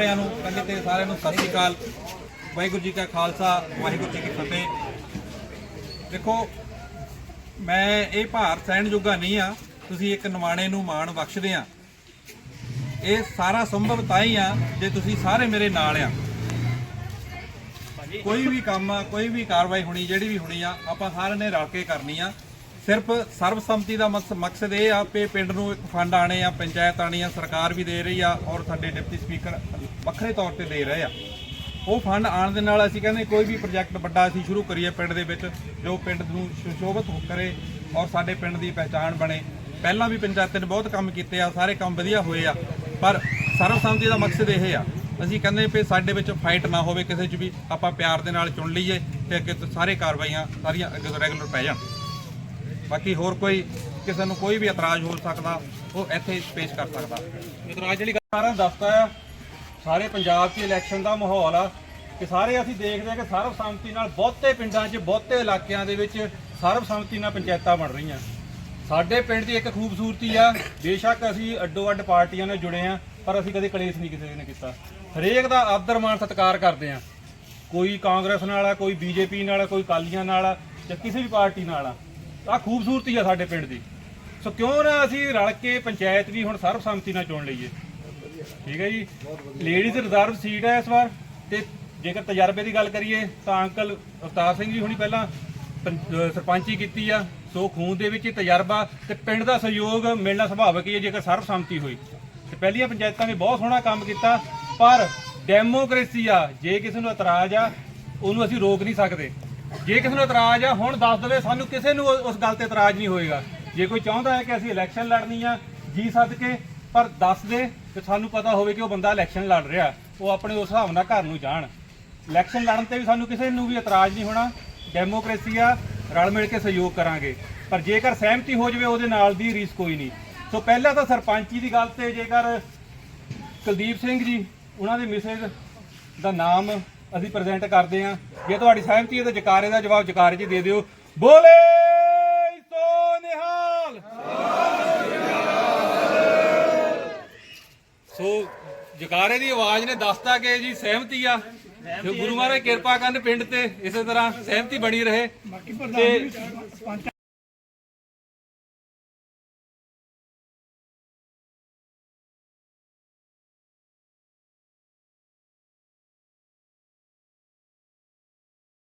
ਸਾਰਿਆਂ ਨੂੰ ਪਹਿਲੇ ਤੇ ਸਾਰਿਆਂ ਨੂੰ ਸਤਿ ਸ਼੍ਰੀ ਅਕਾਲ। ਵਾਹਿਗੁਰੂ ਜੀ ਕਾ ਖਾਲਸਾ, ਵਾਹਿਗੁਰੂ ਜੀ ਕੀ ਫਤਿਹ। ਦੇਖੋ, ਮੈਂ ਇਹ ਭਾਰ ਸਹਿਣ ਜੋਗਾ ਨਹੀਂ ਆ। ਤੁਸੀਂ ਇੱਕ ਨਿਮਾਣੇ ਨੂੰ ਮਾਣ ਬਖਸ਼ਦੇ ਆ। ਇਹ ਸਾਰਾ ਸੰਭਵ ਤਾਂ ਹੀ ਆ, ਜੇ ਤੁਸੀਂ ਸਾਰੇ ਮੇਰੇ ਨਾਲ ਆ। ਕੋਈ ਵੀ ਕੰਮ ਆ, ਕੋਈ ਵੀ ਕਾਰਵਾਈ ਹੋਣੀ, ਜਿਹੜੀ ਵੀ ਹੋਣੀ ਆ, ਆਪਾਂ ਸਾਰਿਆਂ ਨੇ ਰਲ ਕੇ ਕਰਨੀ ਆ। ਸਿਰਫ ਸਰਬਸੰਮਤੀ ਦਾ ਮਕਸ- ਮਕਸਦ ਇਹ ਆ ਕਿ ਪਿੰਡ ਨੂੰ ਇੱਕ ਫੰਡ ਆਣੇ ਆ, ਪੰਚਾਇਤ ਆਣੀ ਆ, ਸਰਕਾਰ ਵੀ ਦੇ ਰਹੀ ਆ ਔਰ ਸਾਡੇ ਡਿਪਟੀ ਸਪੀਕਰ ਵੱਖਰੇ ਤੌਰ ਤੇ ਦੇ ਰਹੇ ਆ। ਉਹ ਫੰਡ ਆਉਣ ਦੇ ਨਾਲ ਅਸੀਂ ਕਹਿੰਦੇ ਕੋਈ ਵੀ ਪ੍ਰੋਜੈਕਟ ਵੱਡਾ ਅਸੀਂ ਸ਼ੁਰੂ ਕਰੀਏ ਪਿੰਡ ਦੇ ਵਿੱਚ, ਜੋ ਪਿੰਡ ਨੂੰ ਸੁਸ਼ੋਭਿਤ ਕਰੇ ਔਰ ਸਾਡੇ ਪਿੰਡ ਦੀ ਪਹਿਚਾਣ ਬਣੇ। ਪਹਿਲਾਂ ਵੀ ਪੰਚਾਇਤ ਨੇ ਬਹੁਤ ਕੰਮ ਕੀਤੇ ਆ, ਸਾਰੇ ਕੰਮ ਵਧੀਆ ਹੋਏ ਆ, ਪਰ ਸਰਬਸੰਮਤੀ ਦਾ ਮਕਸਦ ਇਹ ਆ। ਅਸੀਂ ਕਹਿੰਦੇ ਵੀ ਸਾਡੇ ਵਿੱਚ ਫਾਈਟ ਨਾ ਹੋਵੇ ਕਿਸੇ 'ਚ ਵੀ, ਆਪਾਂ ਪਿਆਰ ਦੇ ਨਾਲ ਚੁਣ ਲਈਏ ਤੇ ਅੱਗੇ ਤੋਂ ਸਾਰੇ ਕਾਰਵਾਈਆਂ ਸਾਰੀਆਂ ਅੱਗੇ ਤੋਂ ਰੈਗੂਲਰ ਪੈ ਜਾਣ। ਬਾਕੀ ਹੋਰ ਕੋਈ ਕਿਸੇ ਨੂੰ ਕੋਈ ਵੀ ਇਤਰਾਜ਼ ਹੋ ਸਕਦਾ ਉਹ ਇੱਥੇ ਪੇਸ਼ ਕਰ ਸਕਦਾ। ਇਤਰਾਜ਼ ਜਿਹੜੀ ਨੂੰ ਦੱਸਦਾ ਆ ਸਾਰੇ ਪੰਜਾਬ 'ਚ ਇਲੈਕਸ਼ਨ ਦਾ ਮਾਹੌਲ ਆ ਕਿ ਸਾਰੇ ਅਸੀਂ ਦੇਖਦੇ ਆ ਕਿ ਸਰਬਸੰਮਤੀ ਨਾਲ ਬਹੁਤੇ ਪਿੰਡਾਂ 'ਚ ਬਹੁਤੇ ਇਲਾਕਿਆਂ ਦੇ ਵਿੱਚ ਸਰਬਸੰਮਤੀ ਨਾਲ ਪੰਚਾਇਤਾਂ ਬਣ ਰਹੀਆਂ। ਸਾਡੇ ਪਿੰਡ ਦੀ ਇੱਕ ਖੂਬਸੂਰਤੀ ਆ ਬੇਸ਼ੱਕ ਅਸੀਂ ਅੱਡੋ ਅੱਡ ਪਾਰਟੀਆਂ ਨਾਲ ਜੁੜੇ ਆ ਪਰ ਅਸੀਂ ਕਦੇ ਕਲੇਸ਼ ਨਹੀਂ ਕਿਸੇ ਨੇ ਕੀਤਾ। ਹਰੇਕ ਦਾ ਆਦਰ ਮਾਣ ਸਤਿਕਾਰ ਕਰਦੇ ਆ। ਕੋਈ ਕਾਂਗਰਸ ਨਾਲ ਆ ਕੋਈ ਬੀਜੇਪੀ ਨਾਲ ਆ ਕੋਈ ਕਾਲੀਆਂ ਨਾਲ ਆ ਜਾਂ ਕਿਸੇ ਵੀ ਪਾਰਟੀ ਨਾਲ ਆ। ਆ ਖੂਬਸੂਰਤੀ ਆ ਸਾਡੇ ਪਿੰਡ ਦੀ। ਸੋ ਕਿਉਂ ਨਾ ਅਸੀਂ ਰਲ ਕੇ ਪੰਚਾਇਤ ਵੀ ਹੁਣ ਸਰਬਸੰਮਤੀ ਨਾਲ ਚੁਣ ਲਈਏ। ਠੀਕ ਹੈ ਜੀ? ਲੇਡੀਜ਼ ਰਿਜ਼ਰਵ ਸੀਟ ਹੈ ਇਸ ਵਾਰ। ਤੇ ਜੇਕਰ ਤਜਰਬੇ ਦੀ ਗੱਲ ਕਰੀਏ, ਤਾਂ ਅੰਕਲ ਅਵਤਾਰ ਸਿੰਘ ਜੀ ਹੁਣੀ ਪਹਿਲਾਂ ਪੰ- ਅਹ, ਸਰਪੰਚੀ ਕੀਤੀ ਆ। ਸੋ ਖੂਨ ਦੇ ਵਿੱਚ ਹੀ ਤਜਰਬਾ ਤੇ ਪਿੰਡ ਦਾ ਸਹਿਯੋਗ ਮਿਲਣਾ ਸੁਭਾਵਿਕ ਹੀ ਹੈ ਜੇਕਰ ਸਰਬਸੰਮਤੀ ਹੋਈ। ਤੇ ਪਹਿਲੀਆਂ ਪੰਚਾਇਤਾਂ ਨੇ ਬਹੁਤ ਸੋਹਣਾ ਕੰਮ ਕੀਤਾ, ਪਰ ਡੈਮੋਕ੍ਰੇਸੀ ਆ, ਜੇ ਕਿਸੇ ਨੂੰ ਇਤਰਾਜ਼ ਆ, ਉਹਨੂੰ ਅਸੀਂ ਰੋਕ ਨਹੀਂ ਸਕਦੇ। ਜੇ ਕਿਸੇ ਨੂੰ ਇਤਰਾਜ਼ ਆ, ਹੁਣ ਦੱਸ ਦੇਵੇ, ਸਾਨੂੰ ਕਿਸੇ ਨੂੰ ਉਸ ਗੱਲ ਤੇ ਇਤਰਾਜ਼ ਨਹੀਂ ਹੋਏਗਾ। ਜੇ ਕੋਈ ਚਾਹੁੰਦਾ ਹੈ ਕਿ ਅਸੀਂ ਇਲੈਕਸ਼ਨ ਲੜਨੀ ਆ, ਜੀ ਸਦਕੇ ਪਰ ਦੱਸ ਦੇ ਕਿ ਸਾਨੂੰ ਪਤਾ ਹੋਵੇ ਕਿ ਉਹ ਬੰਦਾ ਇਲੈਕਸ਼ਨ ਲੜ ਰਿਹਾ ਉਹ ਆਪਣੇ ਉਸ ਹਿਸਾਬ ਨਾਲ ਘਰ ਨੂੰ ਜਾਣ। ਇਲੈਕਸ਼ਨ ਲੜਨ ਤੇ ਵੀ ਸਾਨੂੰ ਕਿਸੇ ਨੂੰ ਵੀ ਇਤਰਾਜ਼ ਨਹੀਂ ਹੋਣਾ। ਡੈਮੋਕ੍ਰੇਸੀ ਆ, ਰਲ ਮਿਲ ਕੇ ਸਹਿਯੋਗ ਕਰਾਂਗੇ। ਪਰ ਜੇਕਰ ਸਹਿਮਤੀ ਹੋ ਜਾਵੇ, ਉਹਦੇ ਨਾਲ ਦੀ ਰੀਸ ਕੋਈ ਨਹੀਂ। ਸੋ ਪਹਿਲਾਂ ਤਾਂ ਸਰਪੰਚੀ ਦੀ ਗੱਲ ਤੇ ਜੇਕਰ ਕੁਲਦੀਪ ਸਿੰਘ ਜੀ, ਉਹਨਾਂ ਦੇ ਮਿਸੇਜ ਦਾ ਨਾਮ ਅਸੀਂ ਪ੍ਰੈਜ਼ੈਂਟ ਕਰਦੇ ਹਾਂ। ਜੇ ਤੁਹਾਡੀ ਸਹਿਮਤੀ ਹੈ ਤਾਂ ਜਕਾਰੇ ਦਾ ਜਵਾਬ ਜਕਾਰੇ 'ਚ ਦੇ ਦਿਓ। ਬੋਲੇ ਸੋ ਨਿਹਾਲ। ਸੋ ਜਕਾਰੇ ਦੀ ਆਵਾਜ਼ ਨੇ ਦੱਸਤਾ ਕਿ ਜੀ ਸਹਿਮਤੀ ਆ। ਜੋ ਗੁਰੂ ਮਹਾਰਾਜ ਕਿਰਪਾ ਕਰਨ ਪਿੰਡ ਤੇ ਇਸੇ ਤਰ੍ਹਾਂ ਸਹਿਮਤੀ ਬਣੀ ਰਹੇ। ਤੇ